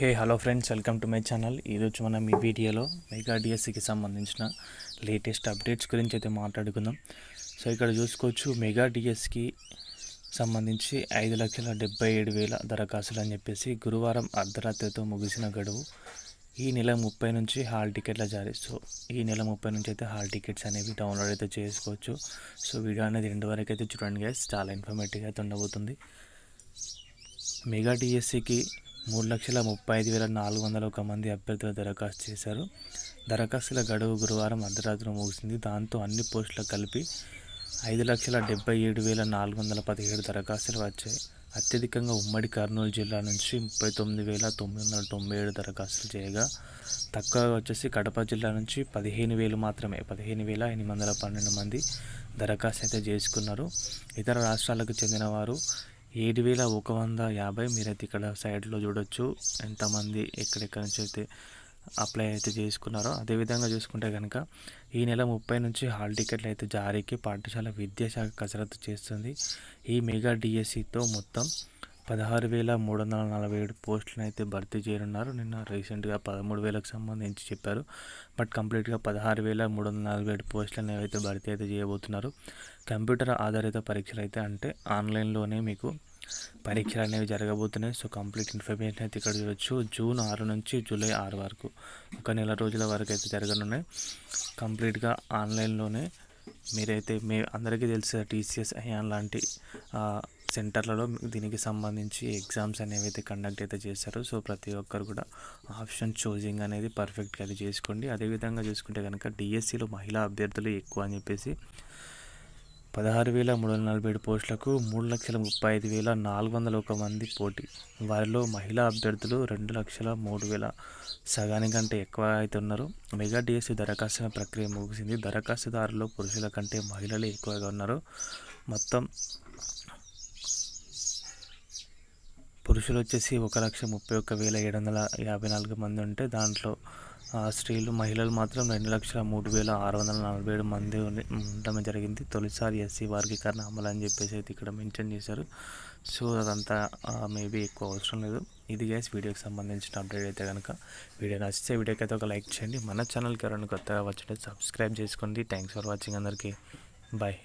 Hey hello friends welcome to my channel. ఈరోజు మనం ఈ వీడియోలో మెగా డిఎస్సికి సంబంధించిన లేటెస్ట్ అప్డేట్స్ గురించి అయితే మాట్లాడుకుందాం. సో ఇక్కడ చూసుకోవచ్చు మెగా డిఎస్కి సంబంధించి ఐదు లక్షల డెబ్బై ఏడు వేల దరఖాస్తులు అని చెప్పేసి గురువారం అర్ధరాత్రితో ముగిసిన గడువు. ఈ నెల ముప్పై నుంచి హాల్ టికెట్ల జారీ. సో ఈ నెల ముప్పై నుంచి అయితే హాల్ టికెట్స్ అనేవి డౌన్లోడ్ అయితే చేసుకోవచ్చు. సో వీడియో అనేది రెండు వరకు అయితే చూడండి గైస్ చాలా ఇన్ఫర్మేటివ్గా అయితే ఉండబోతుంది. మెగా డిఎస్సికి మూడు లక్షల ముప్పై ఐదు వేల నాలుగు వందల ఒక మంది అభ్యర్థులు దరఖాస్తు చేశారు. దరఖాస్తుల గడువు గురువారం అర్ధరాత్రి ముగిసింది. దాంతో అన్ని పోస్టులకు కలిపి ఐదు లక్షల డెబ్బై ఏడు వేల నాలుగు వందల పదిహేడు దరఖాస్తులు వచ్చాయి. అత్యధికంగా ఉమ్మడి కర్నూలు జిల్లా నుంచి ముప్పై తొమ్మిది వేల తొమ్మిది వందల తొంభై ఏడు దరఖాస్తులు చేయగా తక్కువ వచ్చేసి కడప జిల్లా నుంచి పదిహేను వేలు మాత్రమే పదిహేను వేల ఎనిమిది వందల పన్నెండు మంది దరఖాస్తు అయితే చేసుకున్నారు. ఇతర రాష్ట్రాలకు చెందిన వారు ఏడు వేల ఒక వంద యాభై మీరైతే ఇక్కడ సైడ్లో చూడొచ్చు. ఎంతమంది ఎక్కడెక్కడి నుంచి అయితే అప్లై అయితే చేసుకున్నారో అదేవిధంగా చూసుకుంటే కనుక ఈ నెల ముప్పై నుంచి హాల్ టికెట్లు అయితే జారీకి పాఠశాల విద్యాశాఖ కసరత్తు చేస్తుంది. ఈ మెగా డిఎస్సితో మొత్తం పదహారు వేల మూడు వందల నలభై ఏడు పోస్టులను అయితే భర్తీ చేయనున్నారు. నిన్న రీసెంట్గా పదమూడు వేలకు సంబంధించి చెప్పారు. బట్ కంప్లీట్గా పదహారు వేల మూడు వందల నలభై ఏడు పోస్టులను అయితే భర్తీ అయితే చేయబోతున్నారు కంప్యూటర్ ఆధారిత పరీక్షలు అయితే అంటే ఆన్లైన్లోనే మీకు పరీక్షలు అనేవి జరగబోతున్నాయి. సో కంప్లీట్ ఇన్ఫర్మేషన్ అయితే ఇక్కడ చూడొచ్చు. జూన్ ఆరు నుంచి జూలై ఆరు వరకు ఒక నెల రోజుల వరకు అయితే జరగనున్నాయి. కంప్లీట్గా ఆన్లైన్లోనే మీరైతే మీ అందరికీ తెలిసిన టీసీఎస్ అయాన్ లాంటి సెంటర్లలో దీనికి సంబంధించి ఎగ్జామ్స్ అనేవి అయితే కండక్ట్ అయితే చేస్తారు సో ప్రతి ఒక్కరు కూడా ఆప్షన్ చూజింగ్ అనేది పర్ఫెక్ట్గా అది చేసుకోండి. అదేవిధంగా చూసుకుంటే కనుక డిఎస్సిలో మహిళా అభ్యర్థులు ఎక్కువ అని చెప్పేసి పదహారు వేల మూడు వందల నలభై ఏడు పోస్టులకు మూడు లక్షల ముప్పై ఐదు వేల నాలుగు వందల ఒక మంది పోటీ. వారిలో మహిళా అభ్యర్థులు రెండు లక్షల మూడు వేల సగానికంటే ఎక్కువ అయితే ఉన్నారు. మెగా డిఎస్సి దరఖాస్తు ప్రక్రియ ముగిసింది. దరఖాస్తుదారులు పురుషుల కంటే మహిళలే ఎక్కువగా ఉన్నారు. మొత్తం పురుషులు వచ్చేసి ఒక లక్ష ముప్పై ఒక్క వేల ఏడు వందల యాభై నాలుగు మంది ఉంటే దాంట్లో స్త్రీలు మహిళలు మాత్రం రెండు లక్షల మూడు వేల ఆరు వందల నలభై ఏడు మంది ఉండడం జరిగింది. తొలిసారి ఎస్సీ వర్గీకరణ అమలు అని చెప్పేసి అయితే ఇక్కడ మెన్షన్ చేశారు. సో అదంతా మేబీ ఎక్కువ అవసరం లేదు. ఇది గ్యాస్ వీడియోకి సంబంధించిన అప్డేట్ అయితే కనుక వీడియో నచ్చితే వీడియోకి అయితే ఒక లైక్ చేయండి. మన ఛానల్కి ఎవరైనా కొత్తగా వచ్చినట్టు సబ్స్క్రైబ్ చేసుకోండి. థ్యాంక్స్ ఫర్ వాచింగ్ అందరికీ. బాయ్